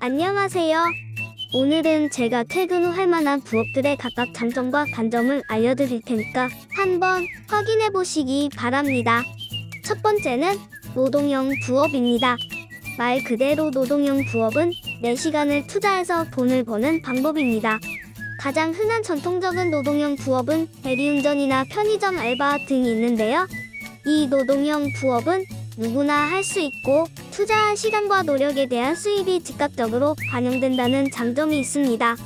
안녕하세요. 오늘은 제가 퇴근 후 할 만한 부업들의 각각 장점과 단점을 알려드릴 테니까 한번 확인해 보시기 바랍니다. 첫 번째는 노동형 부업입니다. 말 그대로 노동형 부업은 내 시간을 투자해서 돈을 버는 방법입니다. 가장 흔한 전통적인 노동형 부업은 대리운전이나 편의점 알바 등이 있는데요. 이 노동형 부업은 누구나 할 수 있고 투자한 시간과 노력에 대한 수입이 즉각적으로 반영된다는 장점이 있습니다.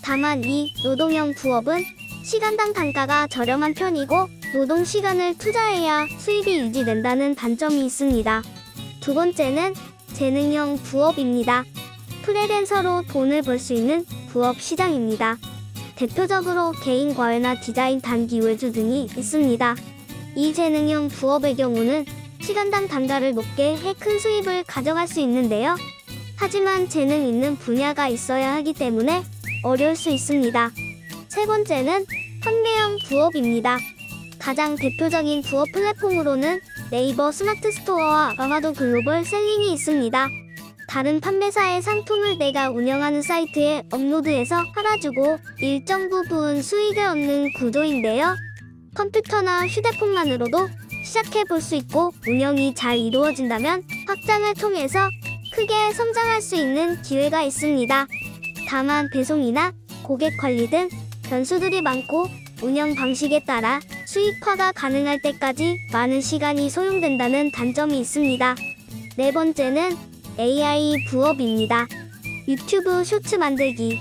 다만 이 노동형 부업은 시간당 단가가 저렴한 편이고 노동 시간을 투자해야 수입이 유지된다는 단점이 있습니다. 두 번째는 재능형 부업입니다. 프리랜서로 돈을 벌 수 있는 부업 시장입니다. 대표적으로 개인 과외나 디자인 단기 외주 등이 있습니다. 이 재능형 부업의 경우는 시간당 단가를 높게 해 큰 수입을 가져갈 수 있는데요. 하지만 재능 있는 분야가 있어야 하기 때문에 어려울 수 있습니다. 세 번째는 판매형 부업입니다. 가장 대표적인 부업 플랫폼으로는 네이버 스마트 스토어와 아마도 글로벌 셀링이 있습니다. 다른 판매사의 상품을 내가 운영하는 사이트에 업로드해서 팔아주고 일정 부분 수익을 얻는 구조인데요. 컴퓨터나 휴대폰만으로도 시작해 볼 수 있고 운영이 잘 이루어진다면 확장을 통해서 크게 성장할 수 있는 기회가 있습니다. 다만 배송이나 고객 관리 등 변수들이 많고 운영 방식에 따라 수익화가 가능할 때까지 많은 시간이 소요된다는 단점이 있습니다. 네 번째는 AI 부업입니다. 유튜브 쇼츠 만들기,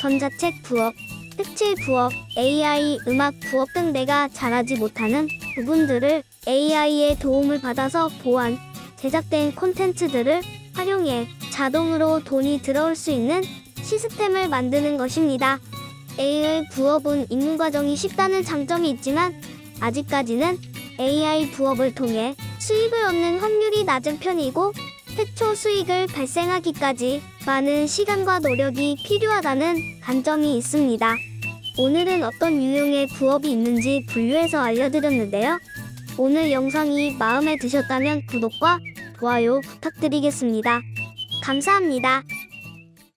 전자책 부업, 색칠 부업, AI 음악 부업 등 내가 잘하지 못하는 부분들을 AI의 도움을 받아서 보완, 제작된 콘텐츠들을 활용해 자동으로 돈이 들어올 수 있는 시스템을 만드는 것입니다. AI 부업은 입문 과정이 쉽다는 장점이 있지만 아직까지는 AI 부업을 통해 수익을 얻는 확률이 낮은 편이고 최초 수익을 발생하기까지 많은 시간과 노력이 필요하다는 단점이 있습니다. 오늘은 어떤 유형의 부업이 있는지 분류해서 알려드렸는데요. 오늘 영상이 마음에 드셨다면 구독과 좋아요 부탁드리겠습니다. 감사합니다.